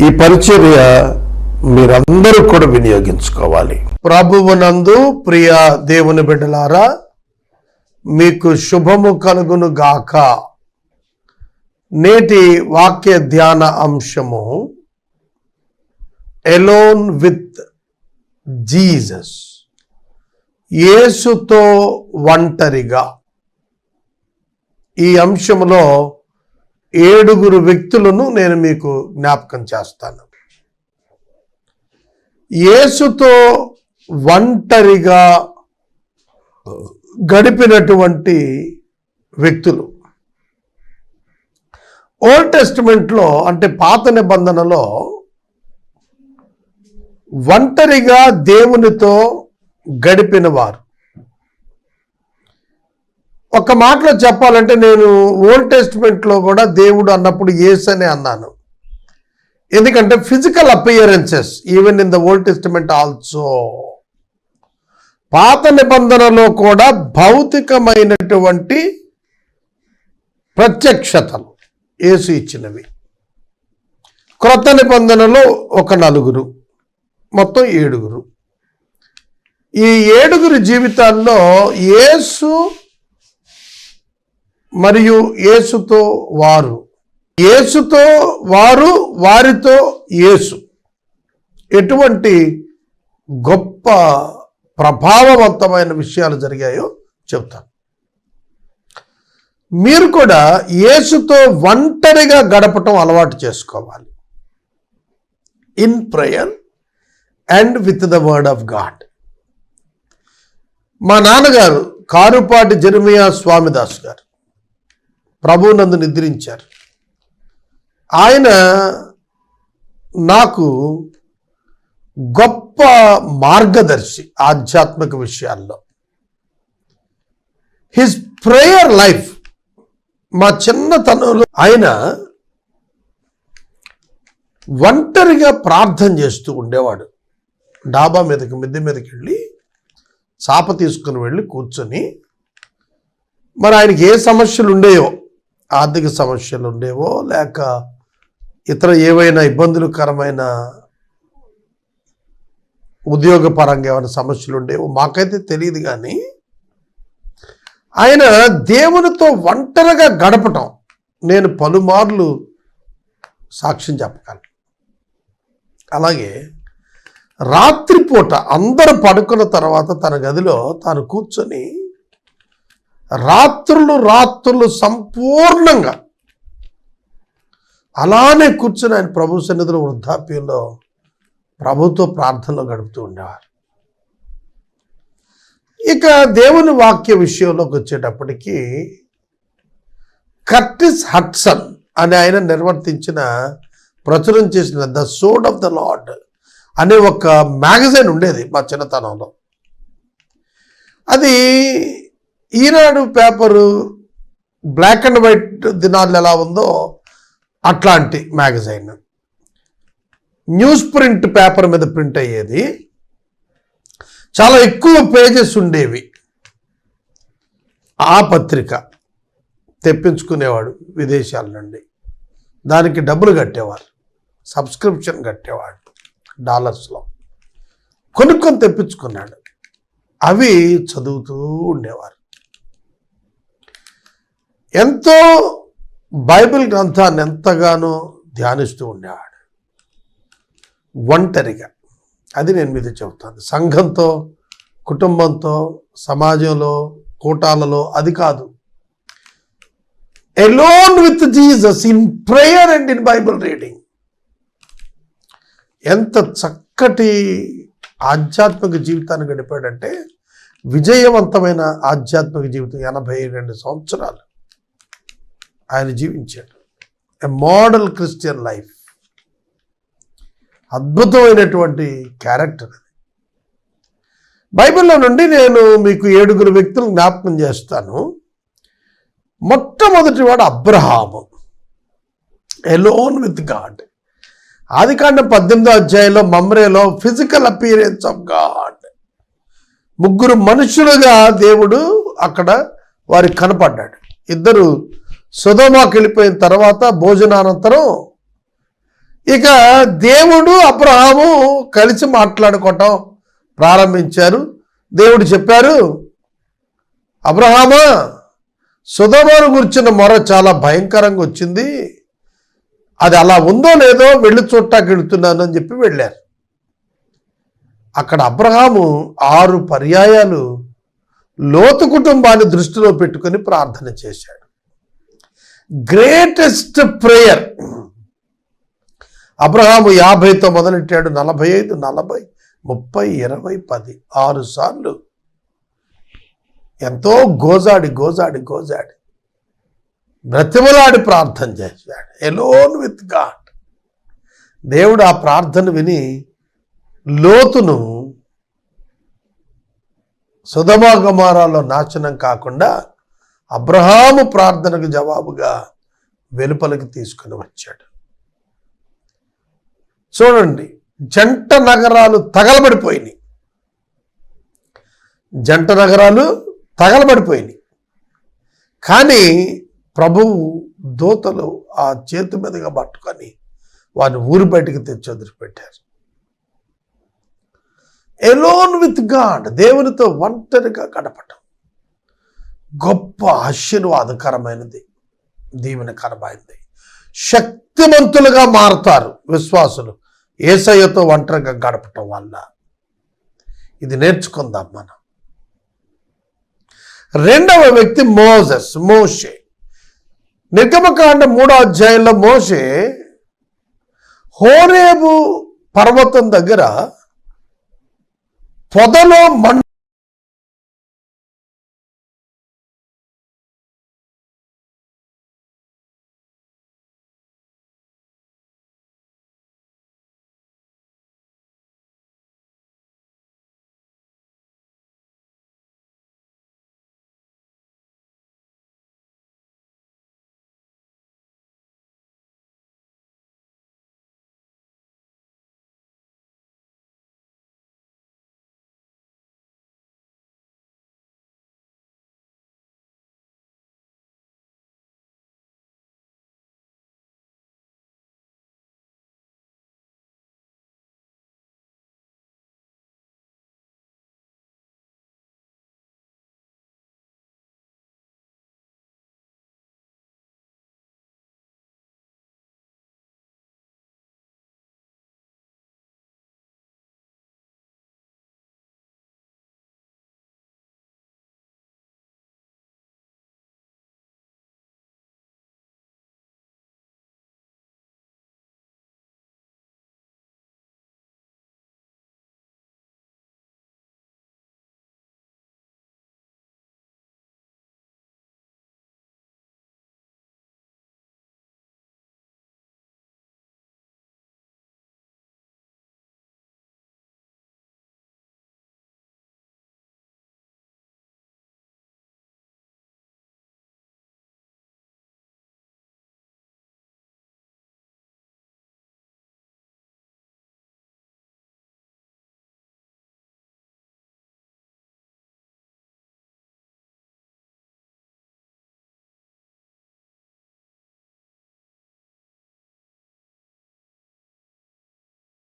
ఈ పరిచర్య మీరందరూ కూడా వినియోగించుకోవాలి. ప్రభువునందు ప్రియ దేవుని బిడ్డలారా మీకు శుభము కలుగును గాక. నేటి వాక్య ధ్యాన అంశము ఎలోన్ విత్ జీసస్ యేసుతో ఒంటరిగా. ఈ అంశంలో ఏడుగురు వ్యక్తులను నేను మీకు జ్ఞాపకం చేస్తాను. యేసుతో ఒంటరిగా గడిపినటువంటి వ్యక్తులు. ఓల్డ్ టెస్టిమెంట్లో అంటే పాత నిబంధనలో ఒంటరిగా దేవునితో గడిపిన వారు ఒక మాటలో చెప్పాలంటే నేను ఓల్డ్ టెస్ట్మెంట్లో కూడా దేవుడు అన్నప్పుడు ఏస్ అని అన్నాను. ఎందుకంటే physical appearances even in the old testament also. పాత నిబంధనలో కూడా భౌతికమైనటువంటి ప్రత్యక్షతలు ఏసు ఇచ్చినవి. క్రొత్త నిబంధనలో ఒక నలుగురు మొత్తం ఏడుగురు. ఈ ఏడుగురు జీవితాల్లో యేసు మరియు యేసుతో వారు. యేసుతో వారు వారితో యేసు. ఎటువంటి గొప్ప ప్రభావవంతమైన విషయాలు జరిగాయో చెప్తాను. మీరు కూడా యేసుతో ఒంటరిగా గడపటం అలవాటు చేసుకోవాలి. In prayer and with the word of God. మా నాన్నగారు కారుపాటి జర్మియా స్వామిదాస్ గారు. ప్రభువునందు నిద్రించారు. ఆయన నాకు గొప్ప మార్గదర్శి ఆధ్యాత్మిక విషయాల్లో. హిస్ ప్రేయర్ లైఫ్ మా చిన్నతనంలో ఆయన ఒంటరిగా ప్రార్థన చేస్తూ ఉండేవాడు. డాబా మీదకి మిద్దె మీదకి వెళ్ళి చాప తీసుకుని వెళ్ళి కూర్చొని మరి ఆయనకి ఏ సమస్యలు ఉండేవో ఆర్థిక సమస్యలు ఉండేవో లేక ఇతర ఏవైనా ఇబ్బందులకరమైన ఉద్యోగపరంగా ఏమైనా సమస్యలు ఉండేవో మాకైతే తెలియదు కానీ ఆయన దేవునితో ఒంటరిగా గడపటం నేను పలుమార్లు సాక్ష్యం చెప్పగలను. అలాగే రాత్రిపూట అందరూ పడుకున్న తర్వాత తన గదిలో తాను కూర్చొని రాత్రులు రాత్రులు సంపూర్ణంగా అలానే కూర్చొని ఆయన ప్రభు సన్నిధిలో వృద్ధాప్యంలో ప్రభుతో ప్రార్థనలో గడుపుతూ ఉండేవారు. ఇక దేవుని వాక్య విషయంలోకి వచ్చేటప్పటికి కర్టిస్ హట్సన్ అని ఆయన నిర్వర్తించిన ప్రచురం చేసిన the sword of the lord అనే ఒక మ్యాగజైన్ ఉండేది మా చిన్నతనంలో. అది Eenadu paper black and white దినాలు ఎలా ఉందో అట్లాంటి మ్యాగజైన్. న్యూస్ ప్రింట్ పేపర్ మీద ప్రింట్ అయ్యేది. చాలా ఎక్కువ పేజెస్ ఉండేవి. ఆ పత్రిక తెప్పించుకునేవాడు విదేశాల నుండి. దానికి డబ్బులు కట్టేవారు. సబ్స్క్రిప్షన్ కట్టేవాడు డాలర్స్లో. కొనుక్కొని తెప్పించుకున్నాడు. అవి చదువుతూ ఉండేవారు. ఎంతో బైబిల్ గ్రంథాన్ని ఎంతగానో ధ్యానిస్తూ ఉండేవాడు ఒంటరిగా. అది నేను మీద చెబుతాను. సంఘంతో కుటుంబంతో సమాజంలో కూటాలలో అది కాదు. Alone with Jesus in prayer and in Bible reading ఎంత చక్కటి ఆధ్యాత్మిక జీవితాన్ని గడిపాడంటే విజయవంతమైన ఆధ్యాత్మిక జీవితం ఎనభై రెండు సంవత్సరాలు. ఆయన జీవించాడు. ఎ మోడల్ క్రిస్టియన్ లైఫ్ అద్భుతమైనటువంటి క్యారెక్టర్ అది. బైబిల్లో నుండి నేను మీకు ఏడుగురు వ్యక్తులు జ్ఞాపకం చేస్తాను. మొట్టమొదటి వాడు అబ్రహాము. ఎలోన్ విత్ గాడ్ ఆది కాండం పద్దెనిమిదో అధ్యాయంలో మమ్రేలో ఫిజికల్ అపీరెన్స్ ఆఫ్ గాడ్ ముగ్గురు మనుషులుగా దేవుడు అక్కడ వారికి కనపడ్డాడు. ఇద్దరు సుధమాకి వెళ్ళిపోయిన తర్వాత భోజనానంతరం ఇక దేవుడు అబ్రహాము కలిసి మాట్లాడుకోవటం ప్రారంభించారు. దేవుడు చెప్పారు అబ్రహామా సుధమాను గురించిన మొర చాలా భయంకరంగా వచ్చింది. అది అలా ఉందో లేదో వెళ్ళి చూడటానికి వెళుతున్నాను అని చెప్పి వెళ్ళారు. అక్కడ అబ్రహాము ఆరు పర్యాయాలు లోతు కుటుంబాన్ని దృష్టిలో పెట్టుకొని ప్రార్థన చేశాడు. గ్రేటెస్ట్ ప్రేయర్ అబ్రహాము యాభైతో మొదలెట్టాడు? నలభై ఐదు నలభై ముప్పై ఇరవై పది ఆరు సార్లు. ఎంతో గోజాడి గోజాడి గోజాడి. బ్రతిమలాడి ప్రార్థన చేశాడు. ఎలోన్ విత్ గాడ్ దేవుడు ఆ ప్రార్థన విని లోతును సుధమాగమారాలో నాశనం కాకుండా అబ్రహాము ప్రార్థనకు జవాబుగా వెలుపలికి తీసుకుని వచ్చాడు. చూడండి జంట నగరాలు తగలబడిపోయినాయి. జంట నగరాలు తగలబడిపోయినాయి. కానీ ప్రభువు దూతలు ఆ చేతి మీదుగా పట్టుకొని వారిని ఊరి బయటికి తెచ్చి వదిలిపెట్టారు. ఎలోన్ విత్ గాడ్ దేవునితో ఒంటరిగా గడపటం. గొప్ప ఆశీర్వాదకరమైనది. దీవెనకరమైనది శక్తిమంతులుగా మారుతారు విశ్వాసులు. ఏసయ్యతో ఒంటరిగా గడపటం వల్ల. ఇది నేర్చుకుందాం మనం. రెండవ వ్యక్తి మోజెస్ మోషే. నిర్గమకాండ మూడో అధ్యాయంలో మోషే హోరేబు పర్వతం దగ్గర పొదలో మండ